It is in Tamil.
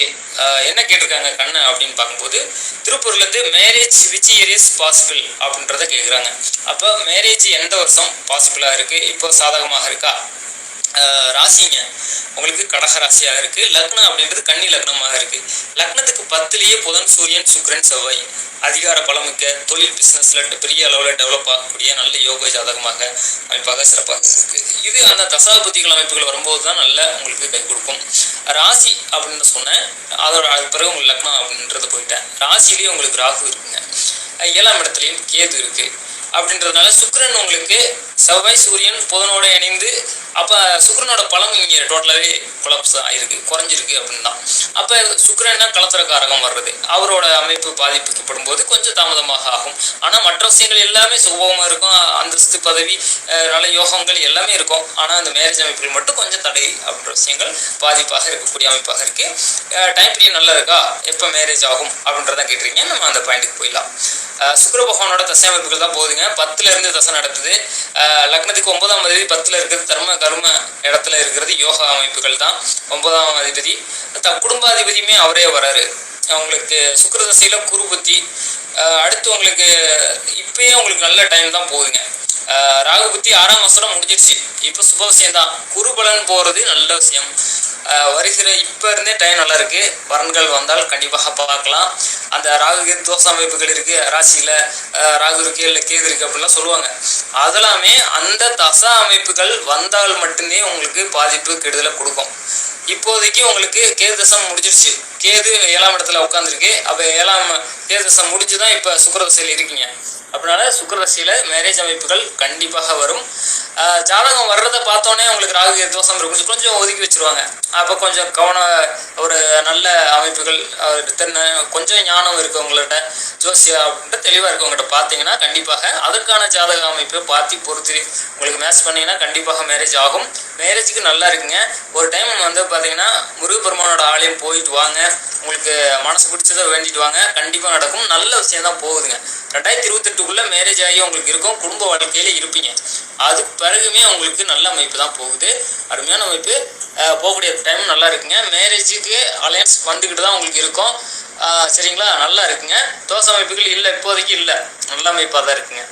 ஓகே. என்ன கேட்டிருக்காங்க கண்ணு அப்படின்னு பார்க்கும்போது திருப்பூர்லேருந்து marriage which year is possible அப்படின்றத கேட்குறாங்க. அப்போ மேரேஜ் எந்த வருஷம் பாசிபிளாக இருக்குது இப்போ சாதகமாக இருக்கா? ராசிங்க. உங்களுக்கு கடக ராசியாக இருக்குது லக்னம் அப்படின்றது கன்னி லக்னமாக இருக்குது லக்னத்துக்கு பத்துலேயே புதன் சூரியன் சுக்ரன் செவ்வாய். அதிகார பலமிக்க தொழில் பிஸ்னஸில் பெரிய அளவில் டெவலப் ஆகக்கூடிய நல்ல யோக ஜாதகமாக அமைப்பாக சிறப்பாக இருக்குது இது அந்த தசாபுத்திகள் அமைப்புகள் வரும்போது தான் நல்ல உங்களுக்கு கை கொடுக்கும். ராசி அப்படின்னு சொன்னேன். அதோட அது பிறகு உங்களுக்கு லக்னம் அப்படின்றது போயிட்டேன். ராசிலேயே உங்களுக்கு ராகு இருக்குங்க. ஏழாம் இடத்துலையும் கேது இருக்கு. அப்படின்றதுனால சுக்ரன் உங்களுக்கு செவ்வாய் சூரியன் புதனோட இணைந்து அப்போ சுக்கிரனோட பலம் இங்கே டோட்டலாகவே கொலப்ஸ் ஆயிருக்கு குறைஞ்சிருக்கு அப்படின்னு தான் அப்போ சுக்கிரன்னா கலத்திர காரகம் வர்றது? அவரோட அமைப்பு பாதிப்புக்கப்படும் போது கொஞ்சம் தாமதமாக ஆகும். ஆனால் மற்ற விஷயங்கள் எல்லாமே சுபமாக இருக்கும். அந்தஸ்து பதவி நல்ல யோகங்கள் எல்லாமே இருக்கும். ஆனால் அந்த மேரேஜ் அமைப்புகள் மட்டும் கொஞ்சம் தடை அப்படின்ற விஷயங்கள் பாதிப்பாக இருக்கக்கூடிய அமைப்பாக இருக்கு. டைம் பீரியட் நல்லா இருக்கா? எப்போ மேரேஜ் ஆகும் அப்படின்றத கேட்டிருக்கீங்க. நம்ம அந்த பாயிண்ட்டுக்கு போயிடலாம். சுக்ர பகவானோட தசை அமைப்புகள் தான் போகுதுங்க. பத்துல இருந்து தசை நடத்துது லக்னத்துக்கு ஒன்பதாம் அதிபதி பத்துல இருக்கிறது தர்ம கர்ம இடத்துல இருக்கிறது யோகா அமைப்புகள் தான். ஒன்பதாம் அதிபதி. த குடும்பாதிபதியுமே அவரே வராரு. அவங்களுக்கு சுக்கரதசையில குரு புத்தி. அடுத்து உங்களுக்கு இப்பயே உங்களுக்கு நல்ல டைம் தான் போகுதுங்க. ராகு புத்தி ஆறாம் வருஷம் முடிஞ்சிருச்சு இப்போ சுப விஷயம் தான் குருபலன் போகிறது நல்ல விஷயம். வருகிற இப்போ இருந்தே டைம் நல்லா இருக்கு. வரன்கள் வந்தால் கண்டிப்பாக பார்க்கலாம். அந்த ராகு கேது தோசை அமைப்புகள் இருக்கு. ராசியில் ராகு இருக்கு இல்லை கேது இருக்கு அப்படிலாம் சொல்லுவாங்க. அதெல்லாமே அந்த தசா அமைப்புகள் வந்தால் மட்டுமே உங்களுக்கு பாதிப்பு கெடுதலை கொடுக்கும். இப்போதைக்கு உங்களுக்கு கேது தசம் முடிஞ்சிருச்சு. கேது ஏழாம் இடத்துல உட்காந்துருக்கு அப்போ ஏழாம் கேது தசம் முடிஞ்சு தான் இப்போ சுக்கரதசையில் இருக்கீங்க. அப்படினால சுக்கரதசையில் மேரேஜ் அமைப்புகள் கண்டிப்பாக வரும். ஜாதகம் வர்றதை பார்த்தோன்னே உங்களுக்கு ராகு தோஷம் இருக்கும். கொஞ்சம் ஒதுக்கி வச்சிருவாங்க. அப்போ கொஞ்சம் கவனம் ஒரு நல்ல அமைப்புகள் தென்ன கொஞ்சம் ஞானம் இருக்கு உங்கள்கிட்ட ஜோசியா அப்படின்ட்டு தெளிவாக இருக்கு பார்த்தீங்கன்னா கண்டிப்பாக அதற்கான ஜாதக அமைப்பை பார்த்து பொறுத்து உங்களுக்கு மேட்ச் பண்ணீங்கன்னா கண்டிப்பாக மேரேஜ் ஆகும். மேரேஜுக்கு நல்லா இருக்குங்க. ஒரு டைம் வந்து பார்த்தீங்கன்னா முருகப்பெருமானோட ஆலயம் போயிட்டு வாங்க. உங்களுக்கு மனசு பிடிச்சதை வேண்டிட்டு வாங்க. கண்டிப்பாக நடக்கும். நல்ல விஷயம் தான் போகுதுங்க. ரெண்டாயிரத்தி இருபத்தெட்டுக்குள்ளே மேரேஜ் ஆகி உங்களுக்கு இருக்கும். குடும்ப வாழ்க்கையில் இருப்பீங்க. அதுக்கு பிறகுமே உங்களுக்கு நல்ல அமைப்பு தான் போகுது. அருமையான அமைப்பு. போகக்கூடிய டைம் நல்லா இருக்குங்க. மேரேஜுக்கு அலையன்ஸ் வந்துக்கிட்டு தான் உங்களுக்கு இருக்கும். சரிங்களா? நல்லா இருக்குங்க. தோசை அமைப்புகள் இல்லை இப்போதைக்கு இல்லை. நல்ல அமைப்பாக தான் இருக்குங்க.